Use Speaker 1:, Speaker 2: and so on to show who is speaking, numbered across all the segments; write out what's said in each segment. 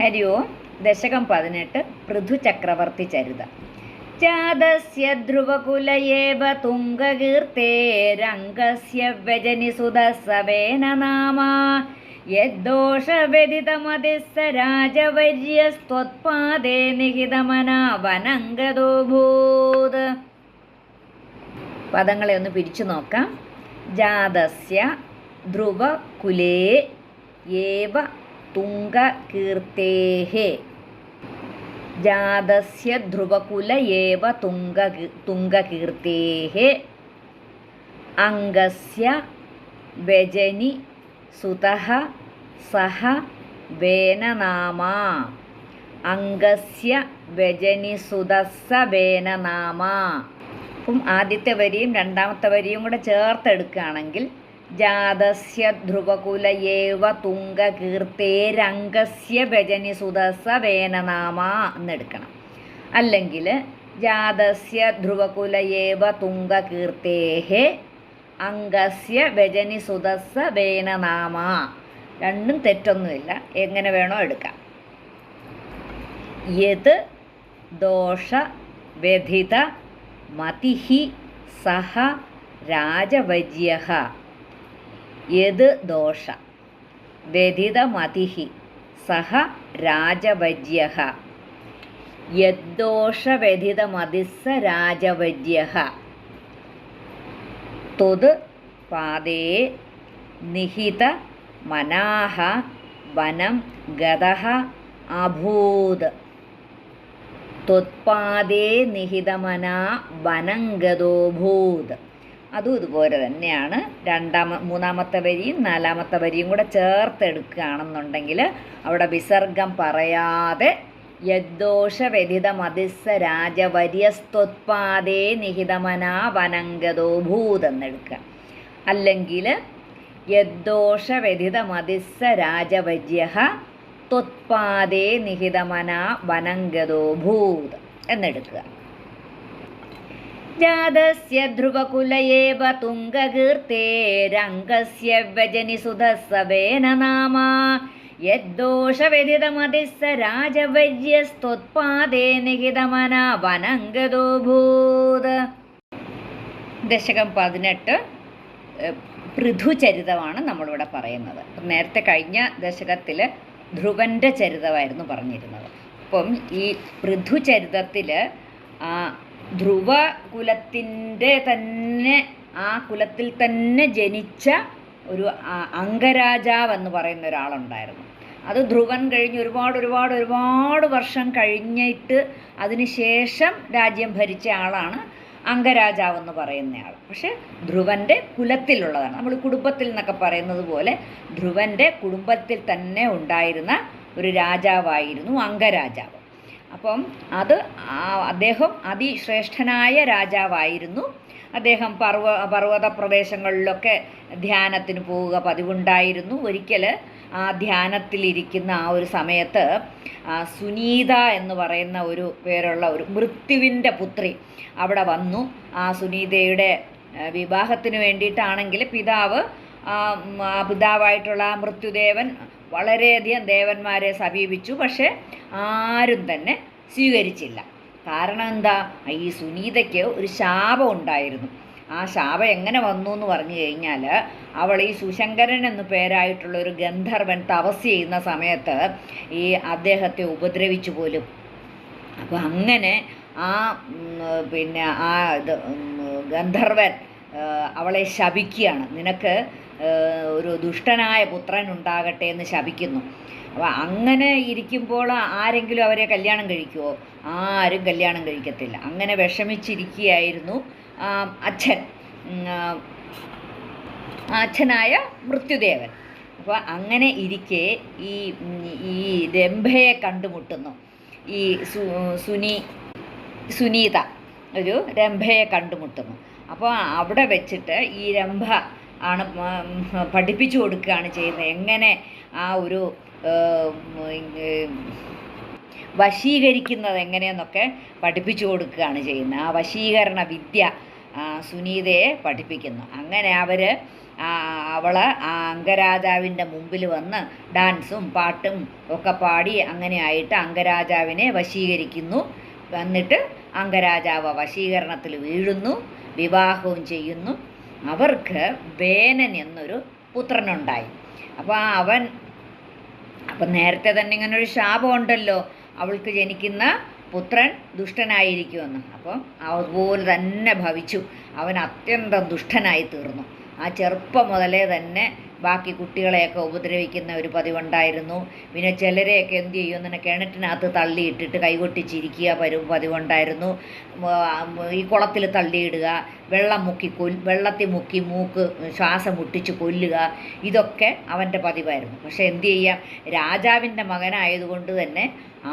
Speaker 1: ഹരി ഓം ദശകം പതിനെട്ട് പൃഥുചക്രവർത്തി ചരിത. ജാതസ്യ ധ്രുവകുലയേവ തുംഗകീർത്തേരംഗസ്യ വ്യജനിസുതസവേന നാമ. യദ്ദോഷവ്യതിതമതിസ്സ രാജവര്യസ്ത്വത്പാദേ നിഹിതമനാവനംഗതോഭൂത് പദങ്ങളെ ഒന്ന് പിരിച്ചു നോക്കാം. ജാതസ്യ ധ്രുവകുലേ ഏവ തുംഗകീർത്തേः ജാതസ്യ ധ്രുവകുല ഏവ തുംഗ തുംഗകീർത്തേः അംഗസ്യ വ്യജനി സുതഃ സഹ വേനനാമാ അംഗസ്യ വ്യജനി സുതസ്സ വേനനാമാ അപ്പം ആദ്യത്തെ വരിയും രണ്ടാമത്തെ വരിയും കൂടെ ചേർത്തെടുക്കുകയാണെങ്കിൽ ജാതസ്യ ധ്രുവകുല ഏവ തുംഗകീർത്തേരംഗസ്യ ഭജനി സുതസ വേനനാമ എന്നെടുക്കണം. അല്ലെങ്കിൽ ജാതസ്യ ധ്രുവകുലയേവ ഏവ തുംഗകീർത്തേഹേ അംഗസ്യ ഭജനി സുതസ വേനനാമ രണ്ടും തെറ്റൊന്നുമില്ല. എങ്ങനെ വേണോ എടുക്കാം. യത് ദോഷ വ്യഥിത മതിഹി സഹ രാജവര്യ യത് ദോഷ. വ്യതിതമതിഹി. സഹ രാജവര്യ യദ്ദോഷവ്യഥിതമതിസ്സ രാജവര്യ ത്വത് പാദേ നിഹിത മനാഹ വനം ഗത അഭൂത് ത്വത്പാദേ നിഹിതമനാ വനംഗതോഭൂത് അതും ഇതുപോലെ തന്നെയാണ്. രണ്ടാമ മൂന്നാമത്തെ വരിയും നാലാമത്തെ വരിയും കൂടെ ചേർത്തെടുക്കുകയാണെന്നുണ്ടെങ്കിൽ അവിടെ വിസർഗം പറയാതെ യദ്ദോഷ വ്യഥിത മതിസ്സ രാജവര്യസ്ത്വത്പാദേ നിഹിതമനാ വനംഗതോ ഭൂതെന്നെടുക്കുക. അല്ലെങ്കിൽ യദ്ദോഷ വ്യഥിത മതിസ്സ രാജവര്യ ത്വത്പാദേ നിഹിതമനാ വനംഗതോ ഭൂത് എന്നെടുക്കുക. ജാതസ്യ ധ്രുവകുല ഏവ തുംഗകീർത്തേരംഗസ്യ വ്യജനിസുധസ്സവേന നാമ. യദ്ദോഷവ്യതിതമതിസ്സ രാജവര്യസ്ത്വത്പാദേ നിഹിതമന വനംഗതോ ഭൂത്. ദശകം പതിനെട്ട് പൃഥുചരിതമാണ് നമ്മളിവിടെ പറയുന്നത്. നേരത്തെ കഴിഞ്ഞ ദശകത്തിൽ ധ്രുവന്റെ ചരിതമായിരുന്നു പറഞ്ഞിരുന്നത്. അപ്പം ഈ പൃഥുചരിതത്തിൽ ധ്രുവ കുലത്തിന്റെ തന്നെ ആ കുലത്തിൽ തന്നെ ജനിച്ച ഒരു അംഗരാജാവ് എന്ന് പറയുന്ന ഒരാളുണ്ടായിരുന്നു. അത് ധ്രുവൻ കഴിഞ്ഞ് ഒരുപാട് ഒരുപാട് ഒരുപാട് വർഷം കഴിഞ്ഞിട്ട് അതിന് ശേഷം രാജ്യം ഭരിച്ച ആളാണ് അംഗരാജാവ് എന്ന് പറയുന്നയാൾ പക്ഷേ ധ്രുവന്റെ കുലത്തിലുള്ളതാണ്. നമ്മൾ കുടുംബത്തിൽ എന്നൊക്കെ പറയുന്നത് പോലെ ധ്രുവന്റെ കുടുംബത്തിൽ തന്നെ ഉണ്ടായിരുന്ന ഒരു രാജാവായിരുന്നു അംഗരാജാവ്. അപ്പം അത് അദ്ദേഹം അതിശ്രേഷ്ഠനായ രാജാവായിരുന്നു. അദ്ദേഹം പർവ പർവത പ്രദേശങ്ങളിലൊക്കെ ധ്യാനത്തിന് പോവുക പതിവുണ്ടായിരുന്നു. ഒരിക്കൽ ആ ധ്യാനത്തിലിരിക്കുന്ന ആ ഒരു സമയത്ത് സുനീത എന്ന് പറയുന്ന ഒരു പേരുള്ള ഒരു മൃത്യുവിന്റെ പുത്രി അവിടെ വന്നു. ആ സുനീതയുടെ വിവാഹത്തിന് വേണ്ടിയിട്ടാണെങ്കിൽ പിതാവ് പിതാവായിട്ടുള്ള മൃത്യുദേവൻ വളരെയധികം ദേവന്മാരെ സമീപിച്ചു. പക്ഷേ ആരും തന്നെ സ്വീകരിച്ചില്ല. കാരണം എന്താ? ഈ സുനീതയ്ക്ക് ഒരു ശാപം ഉണ്ടായിരുന്നു. ആ ശാപം എങ്ങനെ വന്നു എന്ന് പറഞ്ഞു കഴിഞ്ഞാൽ അവൾ ഈ സുശങ്കരൻ എന്നു പേരായിട്ടുള്ള ഒരു ഗന്ധർവൻ തപസ് ചെയ്യുന്ന സമയത്ത് ഈ അദ്ദേഹത്തെ ഉപദ്രവിച്ചു പോലും. അപ്പോൾ അങ്ങനെ ആ പിന്നെ ആ ഇത് ഗന്ധർവൻ അവളെ ശപിക്കുകയാണ്. നിനക്ക് ഒരു ദുഷ്ടനായ പുത്രൻ ഉണ്ടാകട്ടെ എന്ന് ശപിക്കുന്നു. അപ്പോൾ അങ്ങനെ ഇരിക്കുമ്പോൾ ആരെങ്കിലും അവരെ കല്യാണം കഴിക്കുമോ ആരും കല്യാണം കഴിക്കത്തില്ല. അങ്ങനെ വിഷമിച്ചിരിക്കുകയായിരുന്നു അച്ഛൻ. അച്ഛനായ മൃത്യുദേവൻ. അപ്പോൾ അങ്ങനെ ഇരിക്കെ ഈ ഈ രംഭയെ കണ്ടുമുട്ടുന്നു. ഈ സുനി സുനീത ഒരു രംഭയെ കണ്ടുമുട്ടുന്നു. അപ്പോൾ അവിടെ വെച്ചിട്ട് ഈ രംഭ ആണ് പഠിപ്പിച്ചു കൊടുക്കുകയാണ് ചെയ്യുന്നത്. എങ്ങനെ ആ ഒരു വശീകരിക്കുന്നത് എങ്ങനെയെന്നൊക്കെ പഠിപ്പിച്ചു കൊടുക്കുകയാണ് ചെയ്യുന്നത്. ആ വശീകരണ വിദ്യ സുനീതയെ പഠിപ്പിക്കുന്നു. അങ്ങനെ അവർ അവൾ ആ അംഗരാജാവിന്റെ മുമ്പിൽ വന്ന് ഡാൻസും പാട്ടും ഒക്കെ പാടി അങ്ങനെ ആയിട്ട് അംഗരാജാവിനെ വശീകരിക്കുന്നു. എന്നിട്ട് അംഗരാജാവ് വശീകരണത്തിൽ വീഴുന്നു വിവാഹവും ചെയ്യുന്നു. അവർക്ക് വേനൻ എന്നൊരു പുത്രനുണ്ടായി. അപ്പോൾ അവൻ അപ്പം നേരത്തെ തന്നെ ഇങ്ങനെ ഒരു ശാപമുണ്ടല്ലോ അവൾക്ക് ജനിക്കുന്ന പുത്രൻ ദുഷ്ടനായിരിക്കുമെന്ന്. അപ്പം അതുപോലെ തന്നെ ഭവിച്ചു. അവൻ അത്യന്തം ദുഷ്ടനായി തീർന്നു ആ ചെറുപ്പം മുതലേ തന്നെ ബാക്കി കുട്ടികളെയൊക്കെ ഉപദ്രവിക്കുന്ന ഒരു പതിവുണ്ടായിരുന്നു. പിന്നെ ചിലരെയൊക്കെ എന്ത് ചെയ്യും? ഇങ്ങനെ കിണറ്റിനകത്ത് തള്ളിയിട്ടിട്ട് കൈകൊട്ടിച്ചിരിക്കുക പരു പതിവുണ്ടായിരുന്നു. ഈ കുളത്തിൽ തള്ളിയിടുക വെള്ളം മുക്കി കൊൽ വെള്ളത്തിൽ മുക്കി മൂക്ക് ശ്വാസം മുട്ടിച്ച് കൊല്ലുക ഇതൊക്കെ അവന്റെ പതിവായിരുന്നു. പക്ഷേ എന്തു ചെയ്യാം? രാജാവിന്റെ മകനായതുകൊണ്ട് തന്നെ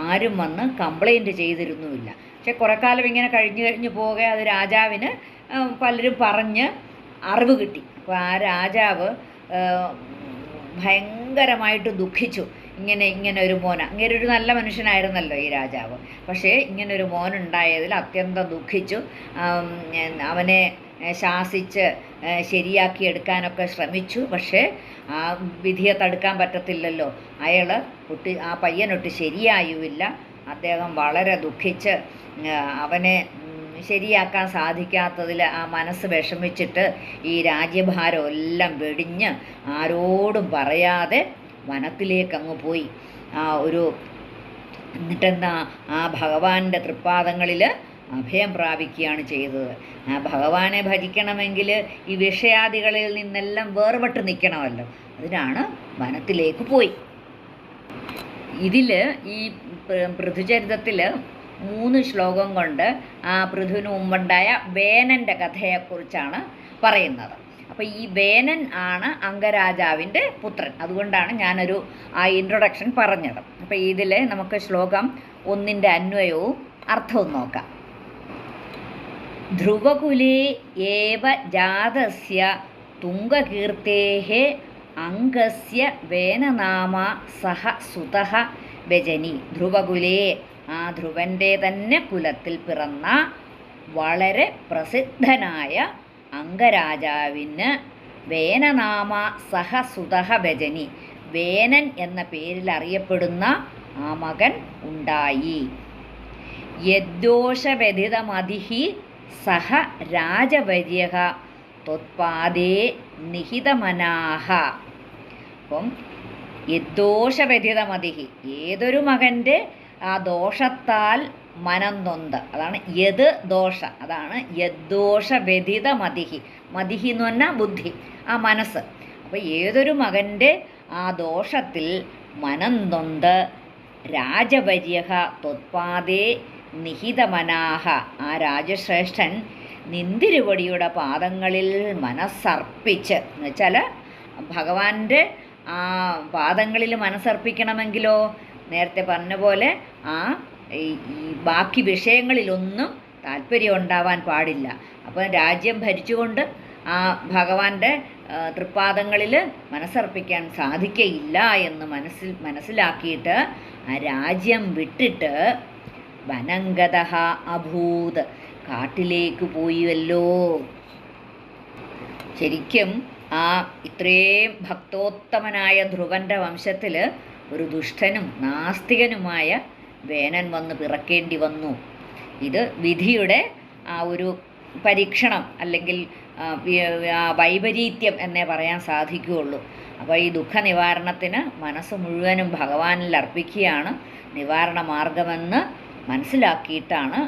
Speaker 1: ആരും വന്ന് കംപ്ലൈന്റ് ചെയ്തിരുന്നുമില്ല. പക്ഷെ കുറേ കാലം ഇങ്ങനെ കഴിഞ്ഞ് കഴിഞ്ഞ് പോകെ അത് രാജാവിന് പലരും പറഞ്ഞ് അറിവ് കിട്ടി. അപ്പോൾ ആ രാജാവ് ഭയങ്കരമായിട്ട് ദുഃഖിച്ചു. ഇങ്ങനെ ഇങ്ങനെ ഒരു മോന. ഇങ്ങനെ ഒരു നല്ല മനുഷ്യനായിരുന്നല്ലോ ഈ രാജാവ്. പക്ഷേ ഇങ്ങനെ ഒരു മോനുണ്ടായതിൽ അത്യന്തം ദുഃഖിച്ചു. അവനെ ശാസിച്ച് ശരിയാക്കി എടുക്കാനൊക്കെ ശ്രമിച്ചു. പക്ഷേ ആ വിധിയെ തടുക്കാൻ പറ്റത്തില്ലല്ലോ. അയാൾ ഒട്ട് ആ പയ്യനൊട്ട് ശരിയായുമില്ല. അദ്ദേഹം വളരെ ദുഃഖിച്ച് അവനെ ശരിയാക്കാൻ സാധിക്കാത്തതിൽ ആ മനസ്സ് വിഷമിച്ചിട്ട് ഈ രാജ്യഭാരം എല്ലാം വെടിഞ്ഞ് ആരോടും പറയാതെ വനത്തിലേക്ക് അങ്ങ് പോയി. ആ ഒരു എന്നിട്ടെന്താ? ആ ഭഗവാന്റെ തൃപ്പാദങ്ങളിൽ അഭയം പ്രാപിക്കുകയാണ് ചെയ്തത്. ആ ഭഗവാനെ ഭജിക്കണമെങ്കിൽ ഈ വിഷയാദികളിൽ നിന്നെല്ലാം വേർപെട്ട് നിൽക്കണമല്ലോ. അതിനാണ് വനത്തിലേക്ക് പോയി. ഇതിൽ ഈ പൃഥുചരിതത്തിൽ മൂന്ന് ശ്ലോകം കൊണ്ട് ആ പൃഥുവിന് മുമ്പുണ്ടായ വേനന്റെ കഥയെക്കുറിച്ചാണ് പറയുന്നത്. അപ്പോൾ ഈ വേനൻ ആണ് അംഗരാജാവിന്റെ പുത്രൻ. അതുകൊണ്ടാണ് ഞാനൊരു ആ ഇൻട്രൊഡക്ഷൻ പറഞ്ഞത്. അപ്പോൾ ഇതിൽ നമുക്ക് ശ്ലോകം ഒന്നിന്റെ അന്വയവും അർത്ഥവും നോക്കാം. ധ്രുവകുലേ ഏവ ജാതസ്യ തുംഗകീർത്തേः അംഗസ്യ വേനനാമ സഹ സുതഃ വ്യജനി. ധ്രുവകുലേ ആ ധ്രുവന്റെ തന്നെ കുലത്തിൽ പിറന്ന വളരെ പ്രസിദ്ധനായ അംഗരാജാവിന് വേനനാമ സഹസുതഹ ഭജനി വേനൻ എന്ന പേരിൽ അറിയപ്പെടുന്ന ആ മകൻ ഉണ്ടായി. യദ്ദോഷവ്യതിതമതിഹി സഹ രാജവര്യ ത്വത്പാദേ നിഹിതമനാഹ. അപ്പം യദ്ദോഷവ്യതിതമതിഹി ഏതൊരു മകന്റെ ആ ദോഷത്താൽ മനം നൊന്ത് അതാണ് യത് ദോഷ. അതാണ് യദ്ദോഷ വ്യതിത മതിഹി. മതിഹി എന്ന് പറഞ്ഞാൽ ബുദ്ധി ആ മനസ്സ്. അപ്പോൾ ഏതൊരു മകന്റെ ആ ദോഷത്തിൽ മനം നൊന്ത് രാജപര്യ ത്വത്പാദേ നിഹിതമനാഹ. ആ രാജശ്രേഷ്ഠൻ നിന്തിരുവടിയുടെ പാദങ്ങളിൽ മനസ്സർപ്പിച്ച് എന്ന് വെച്ചാൽ ഭഗവാന്റെ ആ പാദങ്ങളിൽ മനസ്സർപ്പിക്കണമെങ്കിലോ? നേരത്തെ പറഞ്ഞ പോലെ ആ ഈ ബാക്കി വിഷയങ്ങളിലൊന്നും താല്പര്യം ഉണ്ടാവാൻ പാടില്ല. അപ്പോൾ രാജ്യം ഭരിച്ചുകൊണ്ട് ആ ഭഗവാന്റെ തൃപ്പാദങ്ങളിൽ മനസ്സർപ്പിക്കാൻ സാധിക്കയില്ല എന്ന് മനസ്സിൽ മനസ്സിലാക്കിയിട്ട് ആ രാജ്യം വിട്ടിട്ട് വനംഗത അഭൂത് കാട്ടിലേക്ക് പോയിവല്ലോ. ശരിക്കും ആ ഇത്രയും ഭക്തോത്തമനായ ധ്രുവന്റെ വംശത്തിൽ ഒരു ദുഷ്ടനും നാസ്തികനുമായ വേനൻ വന്ന് പിറക്കേണ്ടി വന്നു. ഇത് വിധിയുടെ ആ ഒരു പരീക്ഷണം അല്ലെങ്കിൽ വൈപരീത്യം എന്നേ പറയാൻ സാധിക്കുകയുള്ളൂ. അപ്പോൾ ഈ ദുഃഖ നിവാരണത്തിന് മനസ്സ് മുഴുവനും ഭഗവാനിൽ അർപ്പിക്കുകയാണ് നിവാരണ മാർഗമെന്ന് മനസ്സിലാക്കിയിട്ടാണ്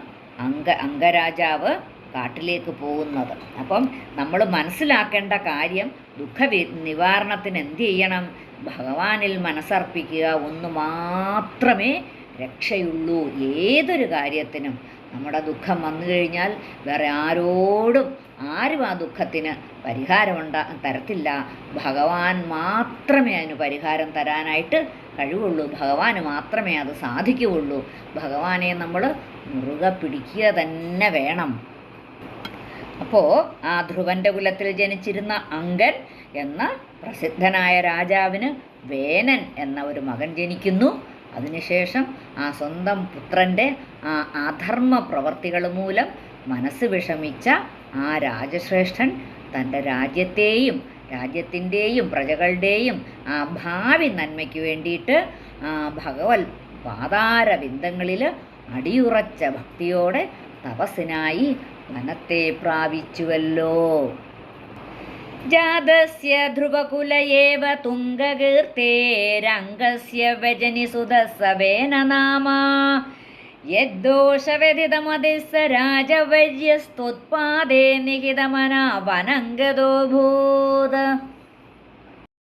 Speaker 1: അംഗ അംഗരാജാവ് കാട്ടിലേക്ക് പോകുന്നത്. അപ്പം നമ്മൾ മനസ്സിലാക്കേണ്ട കാര്യം ദുഃഖ നിവാരണത്തിന് എന്ത് ചെയ്യണം? ഭഗവാനിൽ മനസ്സർപ്പിക്കുക ഒന്ന് മാത്രമേ രക്ഷയുള്ളൂ. ഏതൊരു കാര്യത്തിനും നമ്മുടെ ദുഃഖം വന്നു കഴിഞ്ഞാൽ വേറെ ആരോടും ആരും ആ ദുഃഖത്തിന് പരിഹാരമുണ്ടാ തരത്തില്ല. ഭഗവാൻ മാത്രമേ അതിന് പരിഹാരം തരാനായിട്ട് കഴിവുള്ളൂ. ഭഗവാന് മാത്രമേ അത് സാധിക്കുകയുള്ളൂ. ഭഗവാനെ നമ്മൾ മുറുകെ പിടിക്കുക തന്നെ വേണം. അപ്പോൾ ആ ധ്രുവന്റെ കുലത്തിൽ ജനിച്ചിരുന്ന അങ്കൻ എന്ന പ്രസിദ്ധനായ രാജാവിന് വേനൻ എന്ന ഒരു മകൻ ജനിക്കുന്നു. അതിനുശേഷം ആ സ്വന്തം പുത്രന്റെ ആ അധർമ്മ പ്രവർത്തികൾ മൂലം മനസ്സ് വിഷമിച്ച ആ രാജശ്രേഷ്ഠൻ തന്റെ രാജ്യത്തെയും രാജ്യത്തിന്റെയും പ്രജകളുടെയും ആ ഭാവി നന്മയ്ക്ക് വേണ്ടിയിട്ട് ഭഗവത് പാതാരബിന്ദങ്ങളിൽ അടിയുറച്ച ഭക്തിയോടെ തപസ്സിനായി വനത്തെ പ്രാപിച്ചുവല്ലോ. ജാതസ്യ ധ്രുവകുല ഏവ വ്യജനി വ്യജനിസുതസവേന നാമ. യദ്ദോഷവ്യതിതമതിസ്സ രാജവര്യസ്ത്വത്പാദേ നിഹിതമന വനംഗതോ ഭൂത